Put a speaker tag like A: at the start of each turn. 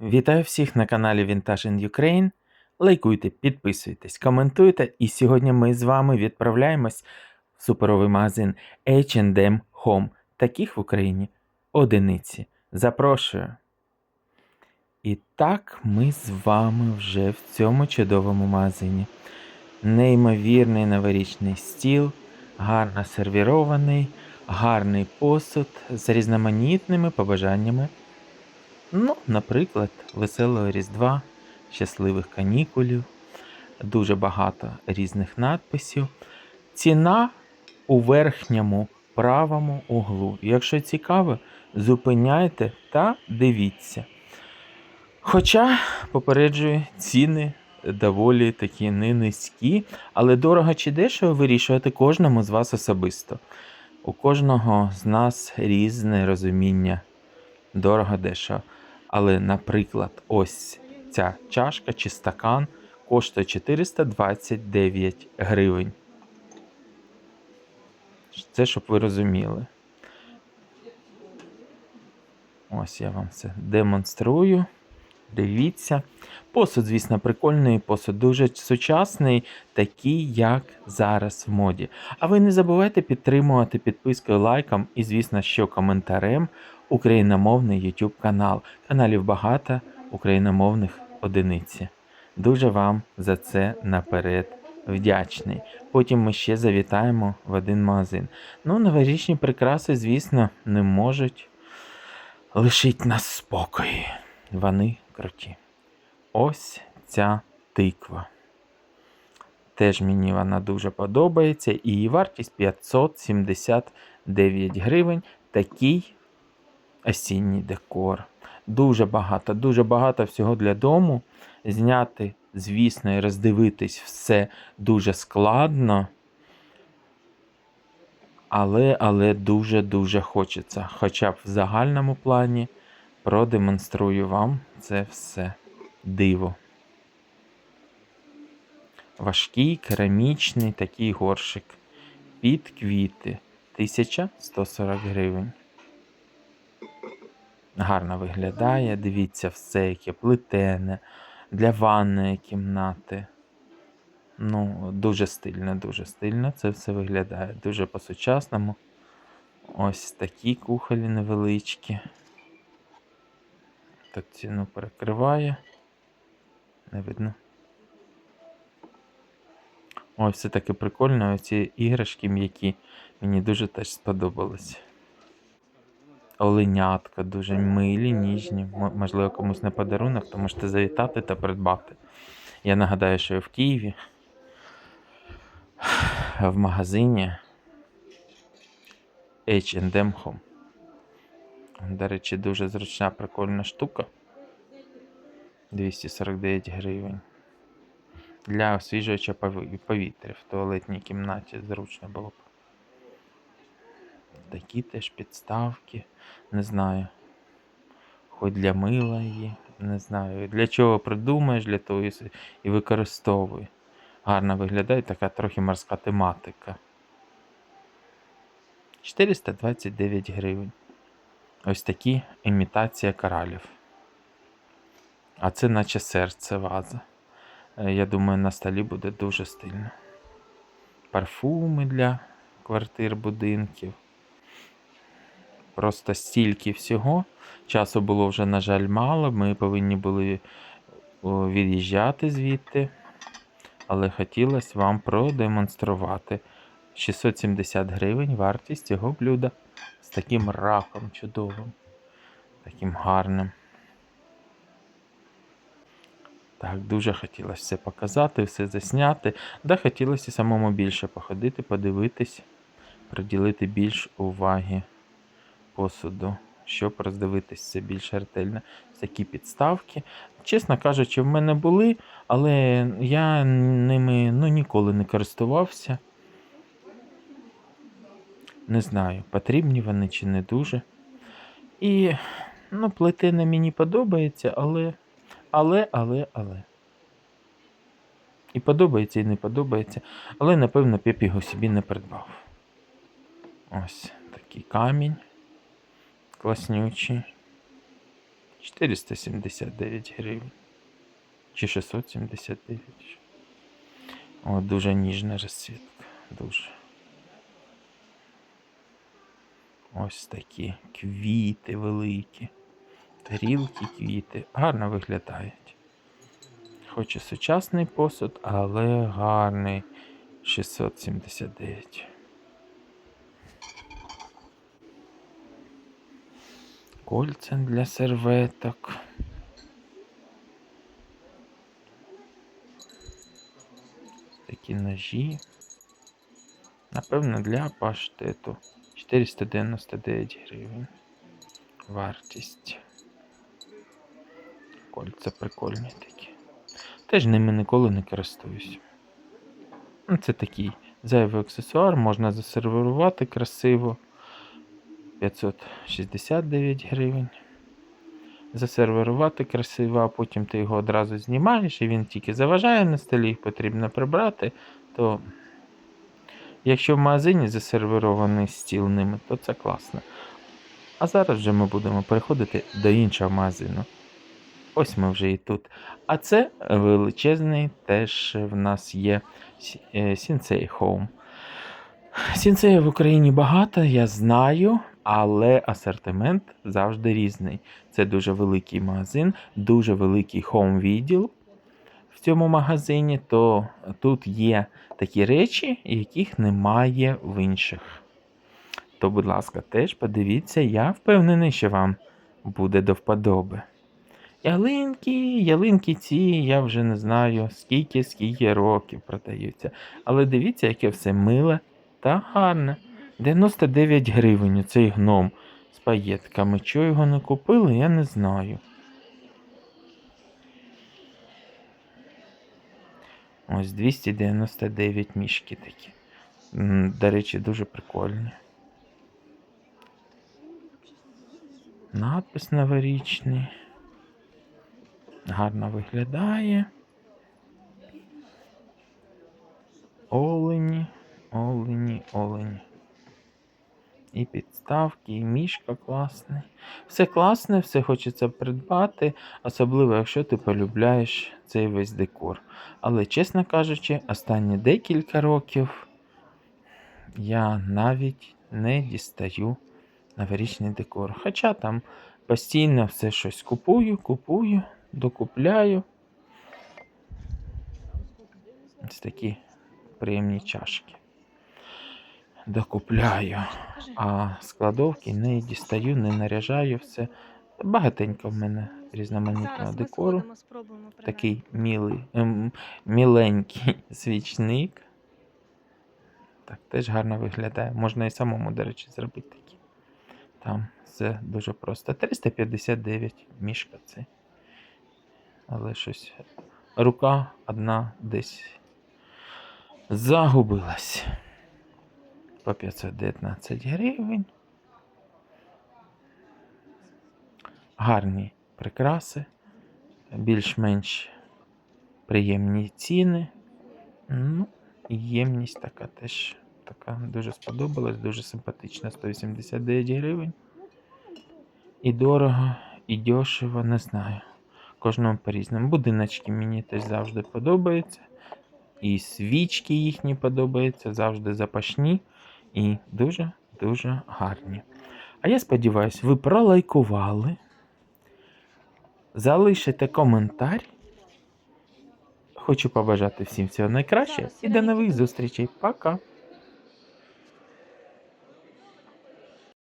A: Вітаю всіх на каналі Vintage in Ukraine. Лайкуйте, підписуйтесь, коментуйте. І сьогодні ми з вами відправляємось в суперовий магазин H&M Home. Таких в Україні одиниці. Запрошую. І так ми з вами вже в цьому чудовому магазині. Неймовірний новорічний стіл, гарно сервірований, гарний посуд з різноманітними побажаннями. Ну, наприклад, веселого Різдва, щасливих канікулів, дуже багато різних надписів. Ціна у верхньому правому углу. Якщо цікаво, зупиняйте та дивіться. Хоча, попереджую, ціни доволі такі не низькі, але дорого чи дешево вирішувати кожному з вас особисто. У кожного з нас різне розуміння дорого дешево. Але, наприклад, ось ця чашка чи стакан коштує 429 гривень. Це щоб ви розуміли. Ось я вам це демонструю. Дивіться. Посуд, звісно, прикольний, посуд дуже сучасний, такий, як зараз в моді. А ви не забувайте підтримувати підпискою, лайком і, звісно, що коментарем україномовний YouTube канал. Каналів багато україномовних одиниці. Дуже вам за це наперед вдячний. Потім ми ще завітаємо в один магазин. Ну, новорічні прикраси, звісно, не можуть лишити нас в спокої. Вони круті. Ось ця тиква. Теж мені вона дуже подобається. І її вартість 579 гривень. Такий осінній декор. Дуже багато, дуже багато всього для дому. Зняти, звісно, і роздивитись все дуже складно. Але, але дуже-дуже хочеться. Хоча б в загальному плані продемонструю вам це все диво. Важкий керамічний такий горшик. Під квіти 1140 гривень. Гарно виглядає. Дивіться, все яке плетене для ванної кімнати. Ну, дуже стильно, дуже стильно це все виглядає. Дуже по-сучасному. Ось такі кухолі невеличкі. Так ціну перекриває. Не видно. Ось все таки прикольно. Оці іграшки м'які. Мені дуже теж сподобались. Оленятка дуже милі, ніжні. Можливо, комусь на подарунок, то можете завітати та придбати. Я нагадаю, що я в Києві в магазині H&M Home. До речі, дуже зручна, прикольна штука. 249 гривень. Для освіжувача повітря в туалетній кімнаті зручно було б. Такі теж підставки. Не знаю. Хоч для мила її, не знаю. Для чого придумаєш, для того і використовуй. Гарно виглядає така трохи морська тематика. 429 гривень. Ось такі імітація коралів. А це наче серце ваза. Е, Я думаю, на столі буде дуже стильно. Парфуми для квартир, будинків. Просто стільки всього. Часу було вже, на жаль, мало. Ми повинні були від'їжджати звідти. Але хотілося вам продемонструвати 670 гривень вартість цього блюда з таким раком чудовим, таким гарним. Так, дуже хотілося все показати, все засняти. Да, хотілося самому більше походити, подивитись, приділити більш уваги посуду, щоб роздивитись це більш ретельно. Такі підставки. Чесно кажучи, в мене були, але я ними ну, ніколи не користувався. Не знаю, потрібні вони чи не дуже. І ну, плетене мені подобається, але, але, але, але. І подобається, і не подобається. Але, напевно, б його собі не придбав. Ось такий камінь. Класнючий. 479 гривень. Чи 679. О, дуже ніжна розцвітка. Дуже. Ось такі квіти великі. Тарілки, квіти. Гарно виглядають. Хоч і сучасний посуд, але гарний 679. Кольця для серветок. Такі ножі. Напевно, для паштету. 499 гривень. Вартість. Кольця прикольні такі. Теж ними ніколи не користуюсь. Ну, Це такий зайвий аксесуар, можна засервірувати красиво. 569 гривень. Засервірувати красиво, а потім ти його одразу знімаєш і він тільки заважає на столі, їх потрібно прибрати. То якщо в магазині засервірований стіл ними, то це класно. А зараз вже ми будемо переходити до іншого магазину. Ось ми вже і тут. А це величезний теж в нас є Сінцей Home. Сінцея в Україні багато, я знаю, але асортимент завжди різний. Це дуже великий магазин, дуже великий хоум відділ в цьому магазині, то тут є такі речі, яких немає в інших. То, будь ласка, теж подивіться, я впевнений, що вам буде до вподоби. Ялинки, ялинки ці, я вже не знаю, скільки, скільки років продаються. Але дивіться, яке все миле та гарне. 99 гривень цей гном з паєтками. Чого його не купили, я не знаю. Ось 299 мішки такі. До речі, дуже прикольні. Надпис новорічний. Гарно виглядає. Підставки, і мішка класний. Все класне, все хочеться придбати, особливо якщо ти полюбляєш цей весь декор. Але, чесно кажучи, останні декілька років я навіть не дістаю новорічний декор. Хоча там постійно все щось купую, купую, докупляю. Ось такі приємні чашки. Докупляю. А складовки не дістаю, не наряжаю все. Багатенько в мене різноманітного декору. Такий мілий, ем, міленький свічник. Так, теж гарно виглядає. Можна і самому, до речі, зробити такі. Там все дуже просто. 359 мішка це. Але щось. Рука одна десь загубилась. По 519 гривень. Гарні прикраси, більш-менш приємні ціни. Ну, ємність така теж така дуже сподобалась, дуже симпатична. 189 гривень. І дорого, і дешево, не знаю. Кожному по-різному. Будиночки мені теж завжди подобаються. І свічки їхні подобаються, завжди запашні і дуже-дуже гарні. А я сподіваюся, ви пролайкували. Залишите коментар. Хочу побажати всім всього найкращого і до нових зустрічей. Пока!